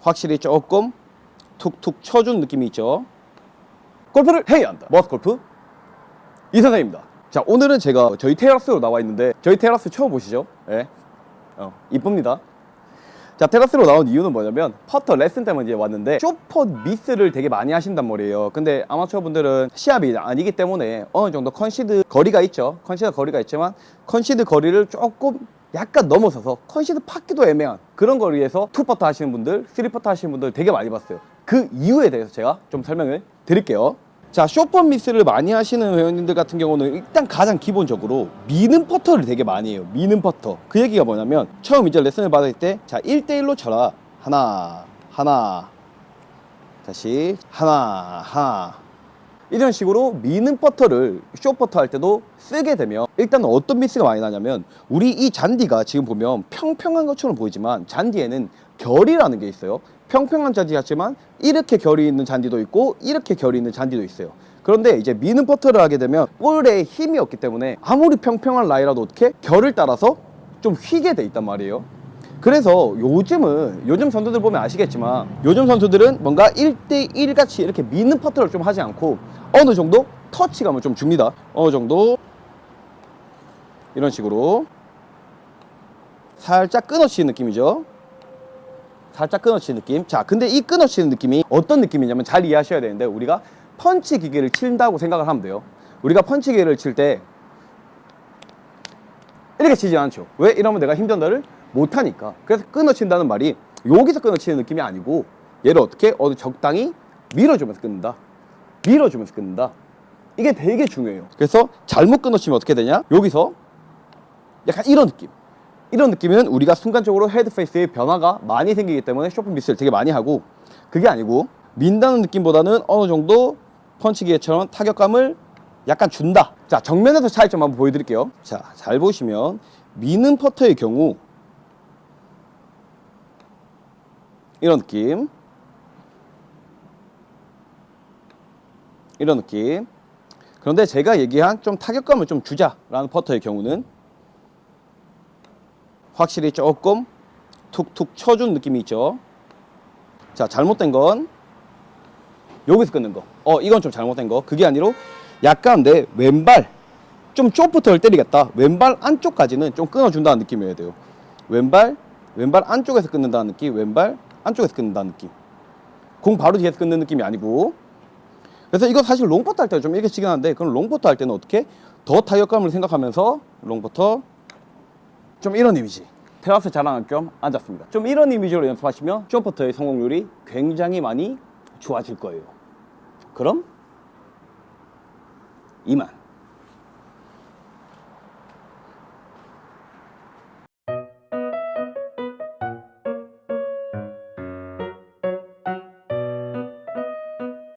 확실히 조금 툭툭 쳐준 느낌이 있죠. 골프를 해야 한다. 머스 골프 이사장입니다. 자 오늘은 제가 저희 테라스로 나와 있는데 저희 테라스 처음 보시죠? 예, 어, 이쁩니다. 자 테라스로 나온 이유는 뭐냐면 퍼터 레슨 때문에 이제 왔는데 쇼퍼 미스를 되게 많이 하신단 말이에요 근데 아마추어 분들은 시합이 아니기 때문에 어느 정도 컨시드 거리가 있죠 컨시드 거리가 있지만 컨시드 거리를 조금 약간 넘어서서 컨시드 받기도 애매한 그런 거리에서 투퍼터 하시는 분들 쓰리퍼터 하시는 분들 되게 많이 봤어요 그 이유에 대해서 제가 좀 설명을 드릴게요 자, 쇼퍼 미스를 많이 하시는 회원님들 같은 경우는 일단 가장 기본적으로 미는 퍼터를 되게 많이 해요. 미는 퍼터. 그 얘기가 뭐냐면 처음 이제 레슨을 받을 때 자, 1대1로 쳐라. 하나, 하나. 다시 하나, 하나. 이런 식으로 미는 퍼터를 쇼퍼터 할 때도 쓰게 되면 일단 어떤 미스가 많이 나냐면 우리 이 잔디가 지금 보면 평평한 것처럼 보이지만 잔디에는 결이라는 게 있어요. 평평한 잔디 같지만 이렇게 결이 있는 잔디도 있고 이렇게 결이 있는 잔디도 있어요. 그런데 이제 미는 퍼터를 하게 되면 볼에 힘이 없기 때문에 아무리 평평한 라이라도 어떻게 결을 따라서 좀 휘게 돼 있단 말이에요. 그래서 요즘은 요즘 선수들 보면 아시겠지만 요즘 선수들은 뭔가 1대1 같이 이렇게 미는 퍼터를 좀 하지 않고 어느 정도 터치감을 좀 줍니다. 어느 정도 이런 식으로 살짝 끊어치는 느낌이죠. 살짝 끊어치는 느낌. 자, 근데 이 끊어치는 느낌이 어떤 느낌이냐면 잘 이해하셔야 되는데 우리가 펀치 기계를 친다고 생각을 하면 돼요. 우리가 펀치 기계를 칠 때 이렇게 치지 않죠. 왜? 이러면 내가 힘전달을 못하니까. 그래서 끊어친다는 말이 여기서 끊어치는 느낌이 아니고 얘를 어떻게 어느 적당히 밀어주면서 끊는다. 밀어주면서 끊는다. 이게 되게 중요해요. 그래서 잘못 끊어치면 어떻게 되냐? 여기서 약간 이런 느낌. 이런 느낌은 우리가 순간적으로 헤드 페이스의 변화가 많이 생기기 때문에 쇼핑 미스를 되게 많이 하고 그게 아니고 민다는 느낌보다는 어느 정도 펀치기계처럼 타격감을 약간 준다. 자, 정면에서 차이점 한번 보여드릴게요. 자, 잘 보시면 미는 퍼터의 경우 이런 느낌 이런 느낌 그런데 제가 얘기한 좀 타격감을 좀 주자라는 퍼터의 경우는 확실히 조금 툭툭 쳐준 느낌이 있죠. 자, 잘못된 건 여기서 끊는 거. 어, 이건 좀 잘못된 거. 그게 아니로 약간 내 왼발 좀 쪽부터를 때리겠다. 왼발 안쪽까지는 좀 끊어준다는 느낌이어야 돼요. 왼발, 왼발 안쪽에서 끊는다는 느낌, 왼발 안쪽에서 끊는다는 느낌. 공 바로 뒤에서 끊는 느낌이 아니고. 그래서 이거 사실 롱퍼트 할 때 좀 이렇게 치긴 하는데, 그럼 롱퍼트 할 때는 어떻게? 더 타격감을 생각하면서 롱퍼터 좀 이런 이미지. 테라스 자랑할 겸 앉았습니다. 좀 이런 이미지로 연습하시면 쇼퍼터의 성공률이 굉장히 많이 좋아질 거예요. 그럼 이만.